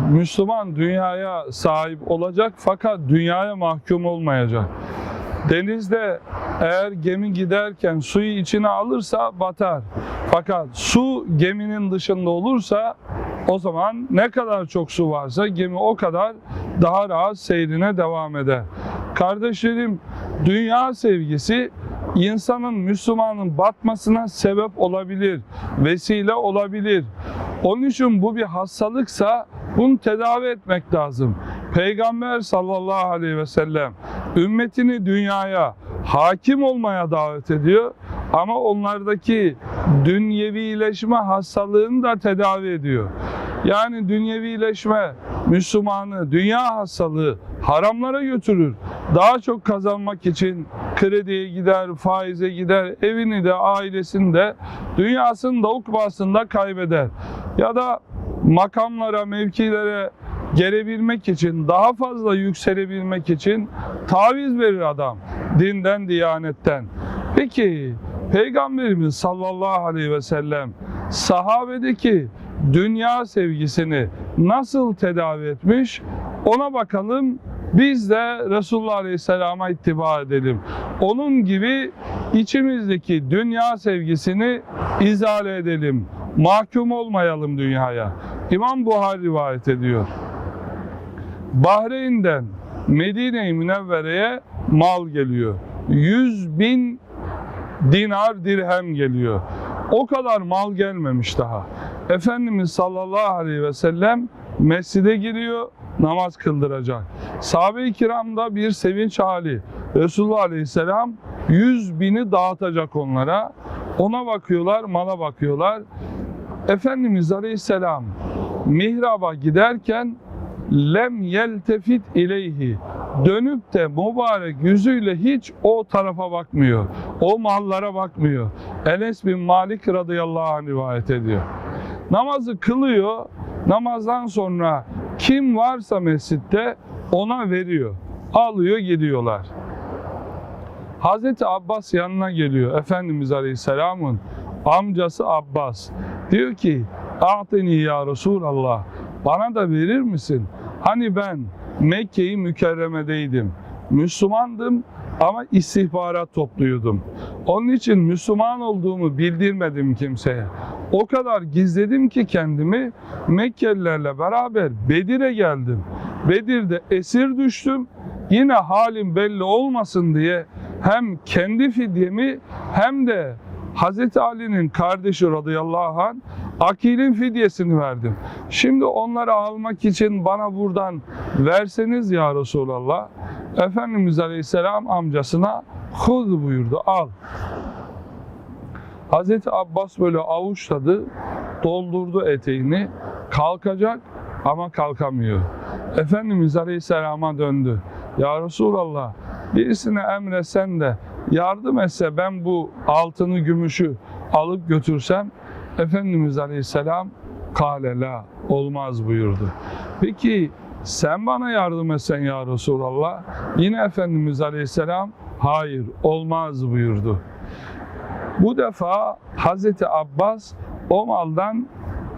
Müslüman dünyaya sahip olacak fakat dünyaya mahkum olmayacak. Denizde eğer gemi giderken suyu içine alırsa batar. Fakat su geminin dışında olursa o zaman ne kadar çok su varsa gemi o kadar daha rahat seyrine devam eder. Kardeşlerim, dünya sevgisi insanın Müslümanın batmasına sebep olabilir, vesile olabilir. Onun için bu bir hastalıksa bunu tedavi etmek lazım. Peygamber sallallahu aleyhi ve sellem ümmetini dünyaya hakim olmaya davet ediyor ama onlardaki dünyevileşme hastalığını da tedavi ediyor. Yani dünyevileşme Müslümanı dünya hastalığı haramlara götürür. Daha çok kazanmak için krediye gider, faize gider, evini de, ailesini de, dünyasını da, ukbasını da kaybeder. Ya da makamlara, mevkilere gelebilmek için, daha fazla yükselebilmek için taviz verir adam dinden, diyanetten. Peki Peygamberimiz sallallahu aleyhi ve sellem sahabedeki dünya sevgisini nasıl tedavi etmiş? Ona bakalım. Biz de Resulullah Aleyhisselam'a ittiba edelim. Onun gibi içimizdeki dünya sevgisini izale edelim. Mahkum olmayalım dünyaya. İmam Buhari rivayet ediyor. Bahreyn'den Medine-i Münevvere'ye mal geliyor. 100 bin dinar dirhem geliyor. O kadar mal gelmemiş daha. Efendimiz sallallahu aleyhi ve sellem mescide giriyor, namaz kıldıracak. Sahabe-i kiramda bir sevinç hali. Resulullah aleyhisselam 100 bini dağıtacak onlara. Ona bakıyorlar, mala bakıyorlar. Efendimiz aleyhisselam mihraba giderken lem yeltefit ileyhi dönüp de mübarek yüzüyle hiç o tarafa bakmıyor. O mallara bakmıyor. Enes bin Malik radıyallahu anh rivayet ediyor. Namazı kılıyor. Namazdan sonra kim varsa mescitte ona veriyor. Alıyor gidiyorlar. Hazreti Abbas yanına geliyor. Efendimiz Aleyhisselam'ın amcası Abbas. Diyor ki A'tini ya Resulallah bana da verir misin? Hani ben Mekke'yi mükerremedeydim. Müslümandım ama istihbarat topluyordum. Onun için Müslüman olduğumu bildirmedim kimseye. O kadar gizledim ki kendimi Mekkelilerle beraber Bedir'e geldim. Bedir'de esir düştüm. Yine halim belli olmasın diye hem kendi fidyemi hem de Hazreti Ali'nin kardeşi radıyallahu anh Akil'in fidyesini verdim. Şimdi onları almak için bana buradan verseniz ya Resulallah. Efendimiz Aleyhisselam amcasına huz buyurdu al. Hazreti Abbas böyle avuçladı, doldurdu eteğini, kalkacak ama kalkamıyor. Efendimiz Aleyhisselam'a döndü. Ya Resulallah birisine emretsen de yardım etse ben bu altını gümüşü alıp götürsem Efendimiz Aleyhisselam kale la olmaz buyurdu. Peki sen bana yardım etsen ya Resulallah yine Efendimiz Aleyhisselam hayır olmaz buyurdu. Bu defa Hazreti Abbas o maldan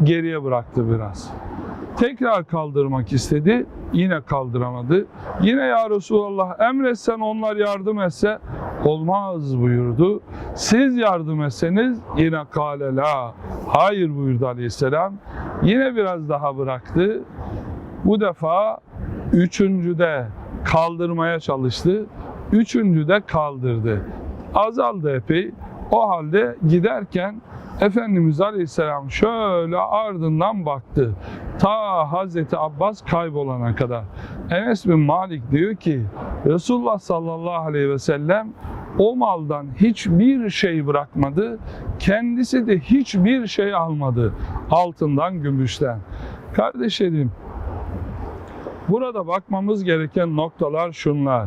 geriye bıraktı biraz. Tekrar kaldırmak istedi. Yine kaldıramadı. Yine ya Resulallah emretsen onlar yardım etse olmaz buyurdu. Siz yardım etseniz yine kale la. Hayır buyurdu aleyhisselam. Yine biraz daha bıraktı. Bu defa üçüncüde kaldırmaya çalıştı. Üçüncüde kaldırdı. Azaldı epey. O halde giderken Efendimiz Aleyhisselam şöyle ardından baktı. Ta Hazreti Abbas kaybolana kadar. Enes bin Malik diyor ki Resulullah sallallahu aleyhi ve sellem o maldan hiçbir şey bırakmadı. Kendisi de hiçbir şey almadı. Altından, gümüşten. Kardeşlerim, burada bakmamız gereken noktalar şunlar.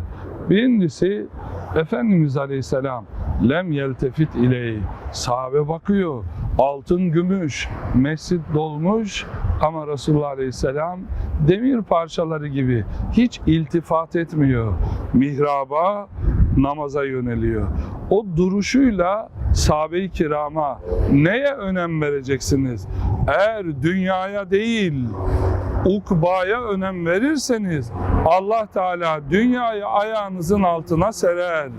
Birincisi Efendimiz Aleyhisselam lem yeltefit iley. Sahabe bakıyor. Altın, gümüş, mescit dolmuş ama Resulullah Aleyhisselam demir parçaları gibi hiç iltifat etmiyor. Mihraba, namaza yöneliyor. O duruşuyla sahabe-i kirama neye önem vereceksiniz? Eğer dünyaya değil, ukbaya önem verirseniz Allah Teala dünyayı ayağınızın altına serer.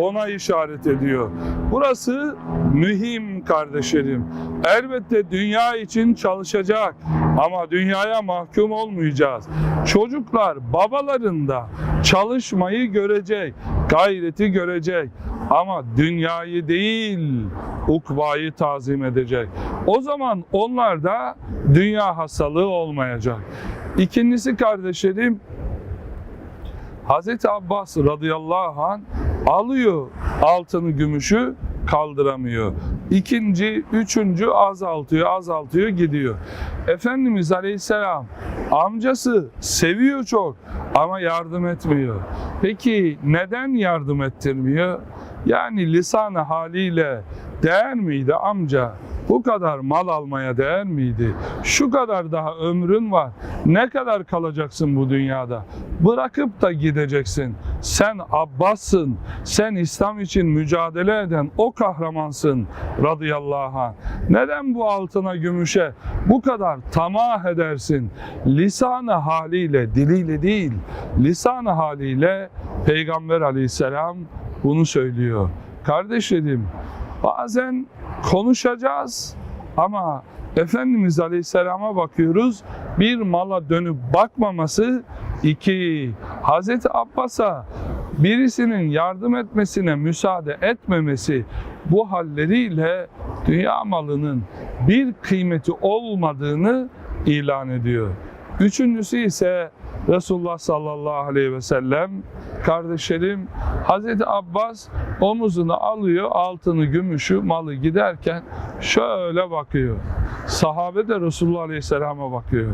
Ona işaret ediyor. Burası mühim kardeşlerim. Elbette dünya için çalışacak ama dünyaya mahkum olmayacağız. Çocuklar babalarında çalışmayı görecek, gayreti görecek ama dünyayı değil ukbayı tazim edecek. O zaman onlarda dünya hastalığı olmayacak. İkincisi kardeşlerim Hazreti Abbas radıyallahu an alıyor altını gümüşü kaldıramıyor. İkinci, üçüncü azaltıyor, azaltıyor gidiyor. Efendimiz Aleyhisselam amcası seviyor çok ama yardım etmiyor. Peki neden yardım ettirmiyor? Yani lisanı haliyle değer miydi amca? Bu kadar mal almaya değer miydi? Şu kadar daha ömrün var. Ne kadar kalacaksın bu dünyada? Bırakıp da gideceksin. Sen Abbas'sın. Sen İslam için mücadele eden o kahramansın radıyallahu anh. Neden bu altına gümüşe bu kadar tamah edersin? Lisanı haliyle, diliyle değil, lisanı haliyle Peygamber aleyhisselam bunu söylüyor. Kardeşlerim, bazen konuşacağız ama Efendimiz Aleyhisselam'a bakıyoruz. Bir mala dönüp bakmaması. iki Hazreti Abbas'a birisinin yardım etmesine müsaade etmemesi bu halleriyle dünya malının bir kıymeti olmadığını ilan ediyor. Üçüncüsü ise Resulullah sallallahu aleyhi ve sellem kardeşlerim Hazreti Abbas omuzuna alıyor altını gümüşü malı giderken şöyle bakıyor. Sahabe de Resulullah aleyhisselama bakıyor.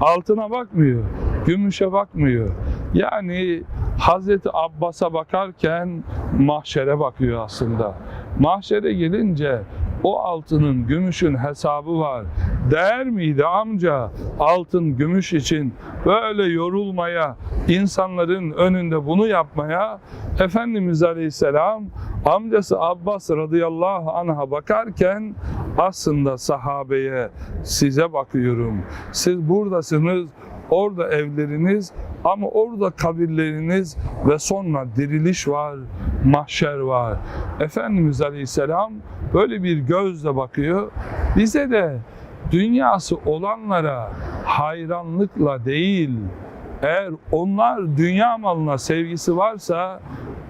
Altına bakmıyor, gümüşe bakmıyor. Yani Hazreti Abbas'a bakarken mahşere bakıyor aslında. Mahşere gelince o altının, gümüşün hesabı var. Değer miydi amca altın, gümüş için böyle yorulmaya, insanların önünde bunu yapmaya? Efendimiz Aleyhisselam amcası Abbas radıyallahu anh'a bakarken aslında sahabeye size bakıyorum. Siz buradasınız, orada evleriniz ama orada kabirleriniz ve sonra diriliş var, mahşer var. Efendimiz Aleyhisselam böyle bir gözle bakıyor. Bize de dünyası olanlara hayranlıkla değil, eğer onlar dünya malına sevgisi varsa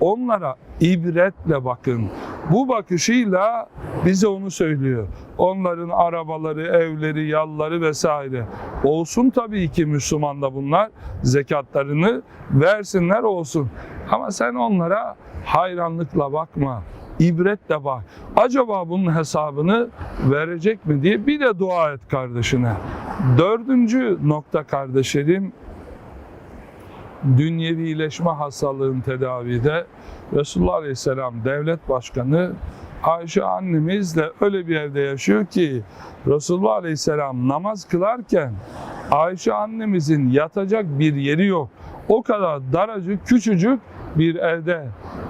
onlara ibretle bakın. Bu bakışıyla bize onu söylüyor. Onların arabaları, evleri, yalları vesaire. Olsun tabii ki Müslüman da bunlar. Zekatlarını versinler olsun. Ama sen onlara hayranlıkla bakma. İbretle bak. Acaba bunun hesabını verecek mi diye bir de dua et kardeşine. Dördüncü nokta kardeşlerim, dünyevileşme hastalığın tedavide Resulullah Aleyhisselam devlet başkanı Ayşe annemiz de öyle bir evde yaşıyor ki Resulullah Aleyhisselam namaz kılarken Ayşe annemizin yatacak bir yeri yok. O kadar daracık, küçücük bir evde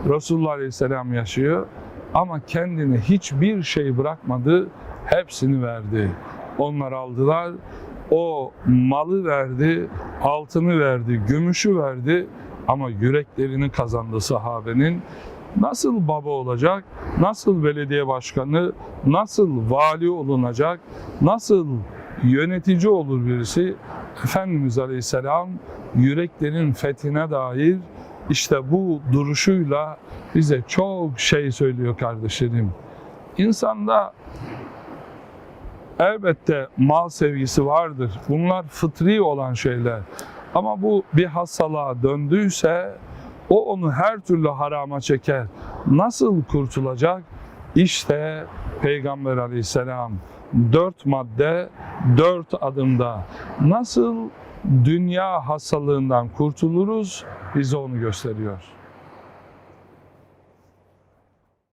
Resulullah Aleyhisselam yaşıyor. Ama kendine hiçbir şey bırakmadı, hepsini verdi. Onlar aldılar, o malı verdi, altını verdi, gümüşü verdi ama yüreklerini kazandı sahabenin. Nasıl baba olacak, nasıl belediye başkanı, nasıl vali olunacak, nasıl yönetici olur birisi? Efendimiz Aleyhisselam yüreklerin fethine dair işte bu duruşuyla bize çok şey söylüyor kardeşlerim. İnsanda elbette mal sevgisi vardır. Bunlar fıtri olan şeyler. Ama bu bir hastalığa döndüyse o onu her türlü harama çeker. Nasıl kurtulacak? İşte Peygamber aleyhisselam dört madde, dört adımda nasıl dünya hastalığından kurtuluruz bize onu gösteriyor.